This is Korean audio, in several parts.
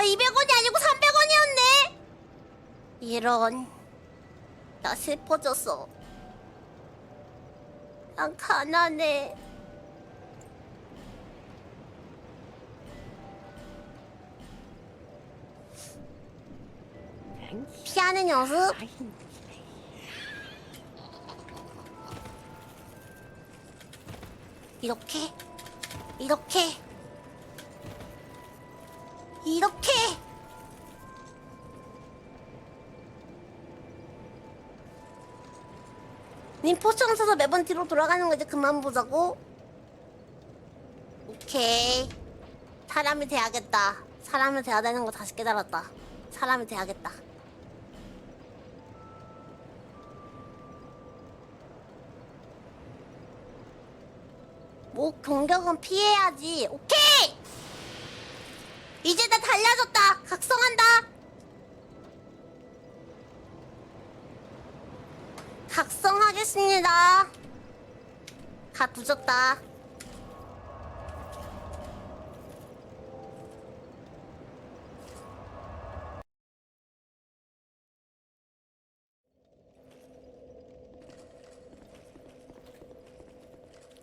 아 200원이 아니고 300원이었네. 이런. 나 슬퍼졌어. 난 가난해. 피하는 연습? 이렇게, 이렇게, 이렇게. 님 포션 써서 매번 뒤로 돌아가는 거 이제 그만 보자고. 오케이. 사람이 돼야겠다. 사람이 돼야 되는 거 다시 깨달았다. 사람이 돼야겠다. 뭐 공격은 피해야지. 오케이. 달라졌다. 각성한다. 각성하겠습니다. 갓 부졌다.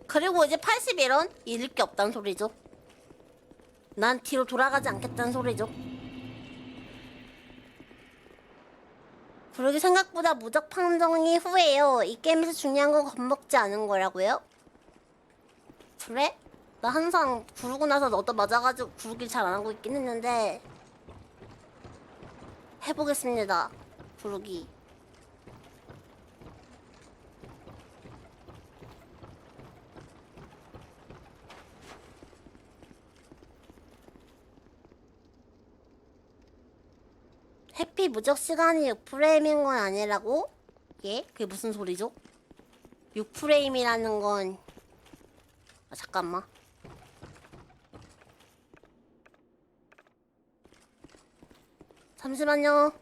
그리고 이제 81원 잃을 게 없다는 소리죠. 난 뒤로 돌아가지 않겠다는 소리죠. 그러게 생각보다 무적 판정이 후회해요. 이 게임에서 중요한 건 겁먹지 않은 거라고요? 그래? 나 항상 구르고 나서 너도 맞아가지고 구르기 잘 안 하고 있긴 했는데 해보겠습니다. 구르기. 해피 무적 시간이 6프레임인 건 아니라고? 예? 그게 무슨 소리죠? 6프레임이라는 건 아, 잠깐만 잠시만요